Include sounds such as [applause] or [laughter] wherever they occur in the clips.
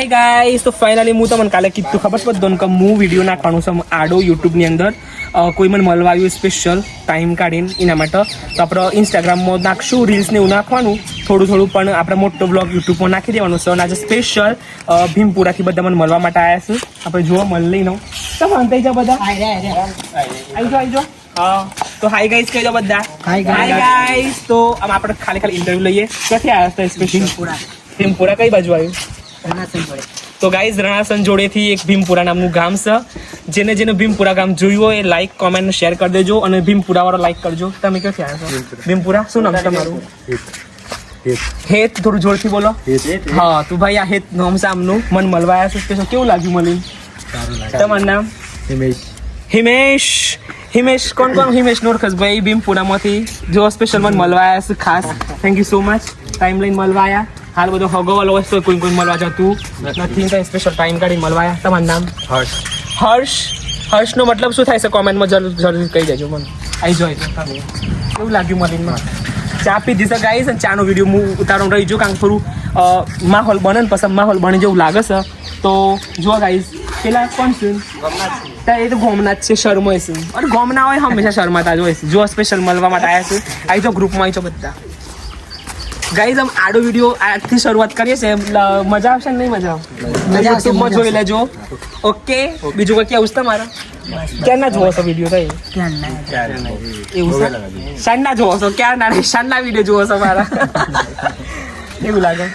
Hi guys તો finally હું તમને કાલે કીધું ખબર છે બધાને કે હું વીડિયો નાખવાનું છે આડો યુટ્યુબની અંદર. કોઈ મને મળવા આવ્યું સ્પેશિયલ ટાઈમ કાઢીને એના માટે. તો આપણે ઇન્સ્ટાગ્રામમાં નાખશું રીલ્સને એવું નાખવાનું. થોડું થોડું પણ આપણે મોટો બ્લોગ યુટ્યુબમાં નાખી દેવાનું છે. અને આજે સ્પેશિયલ ભીમપુરાથી બધા મને મળવા માટે આવ્યા છે. આપણે જોવા મળી લઈને તો અંતાઈ જાઓ બધા. આવી જાઓ આવી જાઓ. હા. તો હાય ગાઈસ કહી દો બધા. Hi guys. હાય ગાઈસ તો આમ આપણે ખાલી ખાલી ઇન્ટરવ્યુ લઈએ. ક્યાંથી આવ્યા હતા સ્પેશિયલ ભીમપુરા કઈ બાજુ આવ્યું? તો ગાઈઝ રણાસન જોડેથી એક ભીમપુરા નામનું ગામ છે. જેને જેને ભીમપુરા ગામ જોયું હોય એ લાઈક કોમેન્ટ શેર કરી દેજો અને ભીમપુરા વાળો લાઈક કરજો. તમે ક્યાંથી આવ્યા છો? ભીમપુરા. શું નામ તમારું? હેત. થોડું જોરથી બોલો. હા તું ભાઈ આ હેત નામ છે આમનું. મન મળવા આવ્યા છો કેવું લાગ્યું મળી તમારું નામ? હિમેશ. હિમેશ. હિમેશ કોણ કોણ? હિમેશ નોરખસ ભાઈ ભીમપુરામાંથી. જો સ્પેશિયલ મને મળવા આવ્યા છે ખાસ. Thank you so much time લઈને મળવા આવ્યા હાલ બધો હગોવાલો હોય તો કોઈ કોઈ મળવા જતું. નથી તો સ્પેશિયલ ટાઈમ કાઢી મળવા તમારું નામ? હર્ષ. હર્ષ? હર્ષનો મતલબ શું થાય છે? કોમેન્ટમાં જરૂર જરૂર કહી દેજો મને. આઈ જોઈ. કેવું લાગ્યું મળીને ચા પી દીધો ગાઈસ અને ચાનો વીડિયો હું ઉતારવાનું રહી જો કારણ કે થોડું માહોલ બને ને પછી માહોલ બને જેવું લાગે છે. તો જો ગાઈસ પેલા કોણ છે? એ તો ગોમના જ છે શર્મા છે. અને ગોમના હોય હંમેશા શર્માતા જ હોય છે. જો સ્પેશિયલ મળવા માટે આવ્યા છે. આવી જો ગ્રુપમાં આવી છો બધા. ગાઈઝ આમ આડો વીડિયો આજથી શરૂઆત કરીએ છે મજા આવશે નહીં મજા આવે મજા આવશે, યુટ્યુબમાં જોઈ લેજો. ઓકે? બીજું કોઈ કેવું છે તમારે? ક્યાં ના જોવો છો વીડિયો કઈ એવું છે? શાન ના જોવો છો? ક્યાં ના શાન ના વીડિયો જોવો છો મારા? [laughs] એવું લાગે.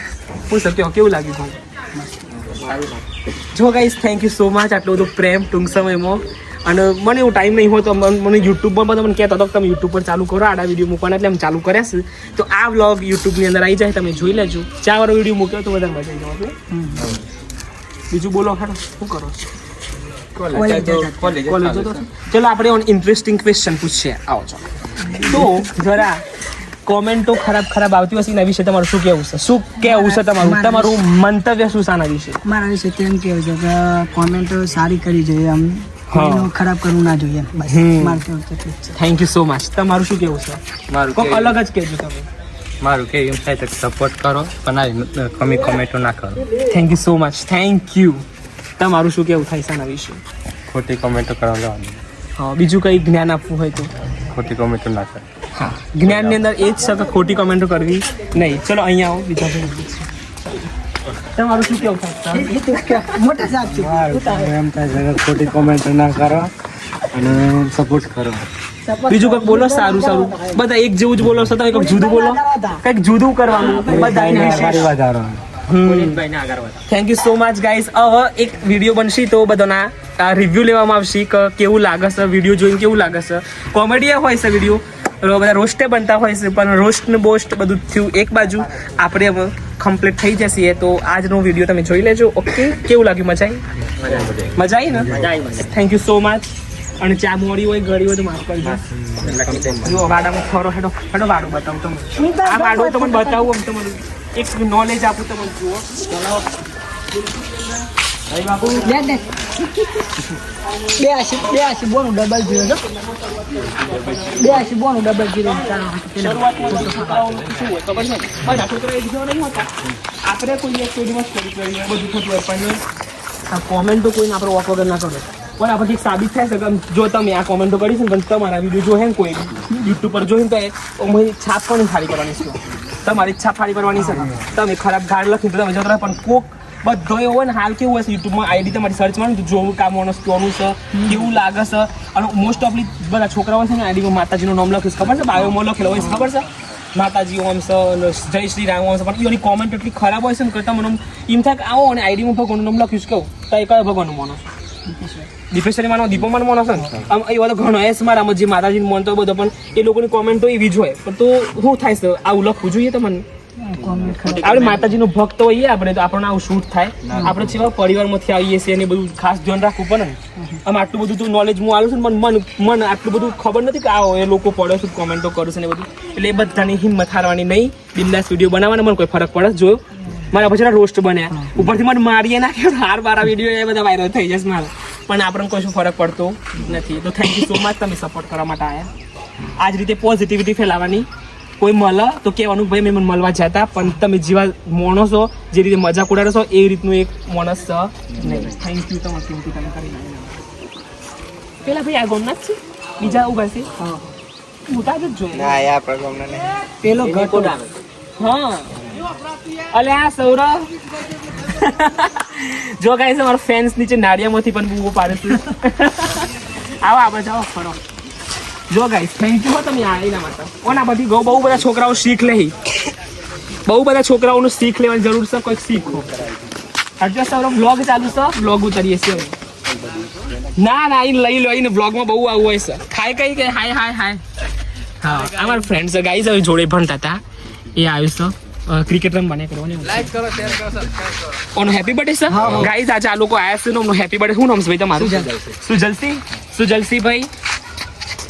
પૂછો કયો કેવું લાગ્યું જો guys thank you so much આટલું બધું પ્રેમ ટૂંક સમયમાં. અને મને એવું ટાઈમ નહીં હોતો મને મને યુટ્યુબ પર બધા મને કહેતા હતો કે તમે યુટ્યુબ પર ચાલુ કરો આડા વીડિયો મૂકવાના એટલે અમે ચાલુ કર્યા છે. તો આ વ્લોગ યુટ્યુબની અંદર આવી જાય તમે જોઈ લેજો. ચા વાળો વીડિયો મૂક્યો તો વધારે મજા આવી જવાનું બીજું બોલો ખરો શું કરો કોલેજ ચલો આપણે ઇન્ટરેસ્ટિંગ ક્વેશ્ચન પૂછીએ. આવો ચલો. તો જરા કોમેન્ટો ખરાબ ખરાબ આવતી હશે એના વિશે તમારું શું કેવું છે? શું કેવું છે તમારું? તમારું મંતવ્ય શું છે આના વિશે? મારા વિશે તેમ કેવું છે કે કોમેન્ટો સારી કરી જોઈએ આમ. ખરાબ કરવું ના જોઈએ. બસ હમ. કેવું તો છે. થેન્ક યુ સો મચ તમારું શું કેવું છે? મારું કોઈ અલગ જ કહેજો તમે. મારું કે એમ થાય તો સપોર્ટ કરો પણ આ કમી કોમેન્ટો ના કરો. Thank you so much thank you તમારું શું કેવું થાય છે આના વિશે? ખોટી કોમેન્ટો કરવા જવાનું હા બીજું કંઈ જ્ઞાન આપવું હોય તો? ખોટી કોમેન્ટો ના કરો. હા જ્ઞાનની અંદર એ જ છે કે ખોટી કોમેન્ટો કરવી? નહીં ચલો અહીંયા આવો બીજા ભાઈ. તમારું શું કેવું મોટા સાહેબ છે. એમ થાય છે ખોટી કોમેન્ટ ના કરો અને સપોર્ટ કરો. બીજું કંઈક બોલો સારું સારું. બધા એક જેવું જ બોલો છો તમે કંઈક જુદું બોલો. કંઈક જુદું કરવાનું બધા thank you so much guys હવે એક વીડિયો બનશે તો બધાના રિવ્યુ લેવામાં આવશે કે કેવું લાગે છે વીડિયો જોઈને કેવું લાગે છે. કોમેડી હોય છે વીડિયો બધા રોસ્ટે બનતા હોય છે પણ રોસ્ટ ને બોસ્ટ બધું થયું એક બાજુ. આપણે હવે કમ્પ્લીટ થઈ જશે તો આજનો વીડિયો તમે જોઈ લેજો. ઓકે કેવું લાગ્યું? મજા આવી? મજા આવી ને? મજા આવી થેન્ક યુ સો મચ અને ચા મોડી હોય ઘડી હોય તો માફ કરજો. જો વાડામાં ખરો હેડો હેડો વાડો બતાવું તમને. આ વાડો તમને બતાવું આમ તમને એક નોલેજ આપું તમને જુઓ. બે આશી બે આશી બોનું ડબલ જીરો બે આશી બોનું ડબલ જીરો આપણે કોઈ એક બધું થતું હોય પણ આ કોમેન્ટો કોઈને આપણે વોક વગર ના કરો પણ આપણથી એક સાબિત થાય છે જો તમે આ કોમેન્ટો કરી છે પણ તમારા વીડિયો જોહે ને કોઈ યુટ્યુબ પર જોઈને તો અમારી છાપ પણ ખાલી કરવાની છે તમારી છાપ ખાલી કરવાની છે તમે ખરાબ ગાળ લખીને તો તમે જતો પણ કોક બધો એવો ને હાલ કેવું હોય છે યુટ્યુબમાં આઈડી તમારી સર્ચમાં જોવું કામ માણસ કોનું છે કેવું લાગે છે. અને મોસ્ટ ઓફલી બધા છોકરાઓ છે ને આઈડીમાં માતાજીનું નામ લખ્યું ખબર છે? બાયોમાં લખેલો હોય ખબર છે? માતાજી ઓમ છે જય શ્રી રામ ઓમ છે પણ એની કોમેન્ટ એટલી ખરાબ હોય છે ને કરતા મને એમ થાય કે આવો અને આઈડીમાં ભગવાનનું નામ લખ્યું છે કહું તો એ કયો ભગવાનનું માનો દીપેશ્વરી માનો દીપો માનો માનો છે ને આમ એ બધો ઘણો એસ મારામાં જે માતાજીને માનતો બધો પણ એ લોકોની કોમેન્ટો એવી જ હોય. પણ તો શું થાય છે? આવું લખવું જોઈએ તમને? આપણે માતાજીનો ભક્ત હોઈએ આપણે તો આપણને આવું શૂટ થાય. આપણે જેવા પરિવારમાંથી આવીએ છીએ અને બધું ખાસ ધ્યાન રાખવું પડે આમ આટલું બધું તું નોલેજ હું આવું છું મન મન મન આટલું બધું ખબર નથી કે આવો એ લોકો પડે છે કોમેન્ટો કરું છે ને બધું. એટલે એ બધાની હિંમત હારવાની નહીં. બિંદાસ વીડિયો બનાવવાના મને કોઈ ફરક પડે જોયો? મારા પછી રોસ્ટ બન્યા. ઉપરથી મને મારીએ નાખ્યો હાર બારા વીડિયો એ બધા વાયરલ થઈ જશે મારા. પણ આપણને કશું ફરક પડતો નથી. તો થેન્ક યુ સો મચ તમે સપોર્ટ કરવા માટે આવ્યા આ જ રીતે પોઝિટિવિટી ફેલાવવાની કોઈ મળે તો કહેવાનું ભાઈ મેં મને મળવા જતા પણ તમે જેવા માણસો જે રીતે મજાક ઉડાડો છો એ રીતનું એક માણસ છે. નહીં થેન્ક યુ તમારે કિંમતી તમે કરી પેલા ભાઈ આ ગોમના જ છે? બીજા ઊભા છે હા. મોટા જ જોઈએ ના યાર પ્રગમને નહીં. પેલો ઘટો હા. અલે આ સૌરવ. જો ગાઈસ અમારા ફેન્સ નીચે નાડિયામાંથી પણ બૂવો પાડે છે. આવો આ જાઓ ફરો. જો ગાઈસ થેન્ક યુ તમે આ એના માટે ઓના બધી બહુ બહુ બધા છોકરાઓ શીખ લે બહુ બધા છોકરાઓનું શીખ લેવાની જરૂર છે કોઈક શીખો. હજુ સૌરભ બ્લોગ ચાલુ છે બ્લોગ ઉતારીએ છીએ ના ના એ લઈ લો એને બ્લોગમાં બહુ આવું હોય છે. ખાય કઈ કે હાય હાય હાય. હા અમારા ફ્રેન્ડ છે ગાઈસ હવે જોડે ભણતા હતા. એ આવ્યું છે. ક્રિકેટ રમવાને કરવાની લાઈક કરો શેર કરો સબસ્ક્રાઇબ કરો. ઓનો હેપી બર્થડે સર ગાઈસ આજે આ લોકો આયા છે નો હેપી બર્થડે શું નામ છે ભાઈ તમારું? સુજલસી સુજલસી સુજલસી ભાઈ?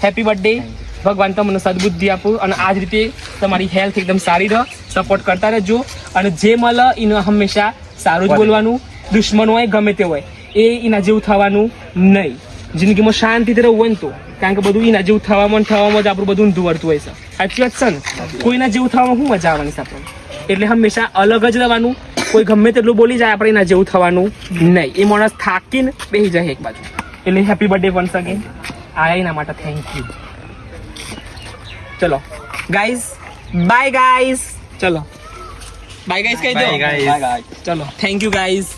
હેપી બર્થડે ભગવાન તમને સદબુદ્ધિ આપો અને આ જ રીતે તમારી હેલ્થ એકદમ સારી રહે. સપોર્ટ કરતા રહેજો. અને જે મળે એને હંમેશા સારું જ બોલવાનું. દુશ્મન હોય ગમે તે હોય. એ એના જેવું થવાનું નહીં. જિંદગીમાં શાંતિથી રહેવું હોય તો. કારણ કે બધું એના જેવું થવામાં થવામાં જ આપણું બધું ઊંધું વળતું હોય છે. સાચી વાત છે ને? કોઈના જેવું થવામાં શું મજા આવવાની છે આપણને? એટલે હંમેશા અલગ જ રહેવાનું. કોઈ ગમે તેટલું બોલી જાય આપણે એના જેવું થવાનું નહીં. એ માણસ થાકીને બેસી જાય એક બાજુ. એટલે હેપી બર્થડે વન્સ અગેન આયા એના માટે થેન્ક યુ ચલો. ગાઈઝ બાય ગાઈઝ ચલો. બાય ગાઈઝ કહી દો. ચલો thank you guys.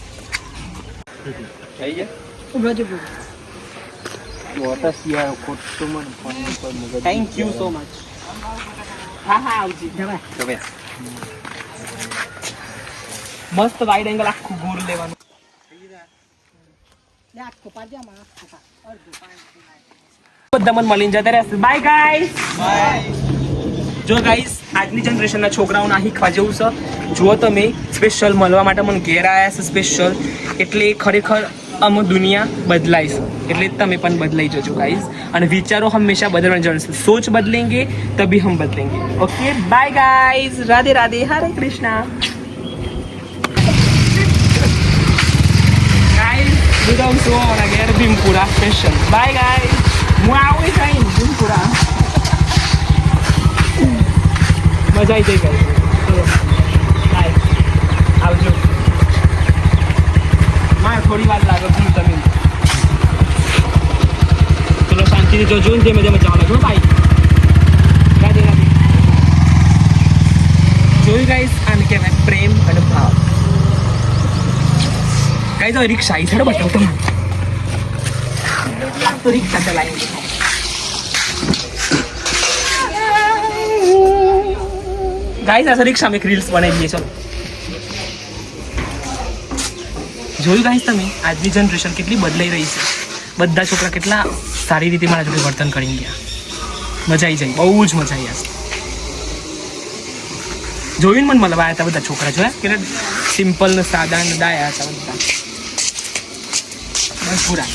Thank you so much હા હા આવજી મસ્ત વાઈડ એંગલ આખું ગોળ લેવાનું. આખો પાજામાં. અડધો. બધા મને મળીને જતા રહેશે. બાય ગાઈસ જો ગાઈસ આજની જનરેશનના છોકરાઓને આ શીખવા જેવું છે, જુઓ તમે સ્પેશિયલ મળવા માટે મને ઘેર આવ્યા છે સ્પેશિયલ એટલે ખરેખર અમે દુનિયા બદલાઈ છે. એટલે તમે પણ બદલાઈ જજો ગાઈસ અને વિચારો હંમેશા બદલવાના જણશે સોચ બદલેંગે તભી હમ બદલેંગે. Okay bye guys Radhe Radhe. Hare Krishna guys બધા શું ઘેર ભીમપુરા સ્પેશિયલ બાય ગાય હું આવું કઈ ભીમપુરા મજા આવી જઈ ગઈ ચલો. આવજો મારે થોડી વાર લાગે હું તમે. ચલો શાંતિથી જોજો ને ધીમે ધીમે જવાનું છો ભાઈ. રાધે રાધે. જોયું ગાઈસ આને કહેવાય પ્રેમ અને ભાવ. કઈ તો રિક્ષા આવી છે બતાવો તમે તો રિક્ષા ચલાવી ગાઈસ આ રિક્ષા મેં રીલ્સ બનાવી ચલો જોયું ગાઈસ તમે? આજની જનરેશન કેટલી બદલાઈ રહી છે. બધા છોકરા કેટલા સારી રીતે મારા જોડે વર્તન કરી ગયા. મજા આવી જાય, બહુ જ મજા આવી જશે જોયું મને મતલબ આવ્યા હતા બધા છોકરા, જોયા? કે સિમ્પલ ને સાદા ને દાયા હતા બધા. બસ પૂરા.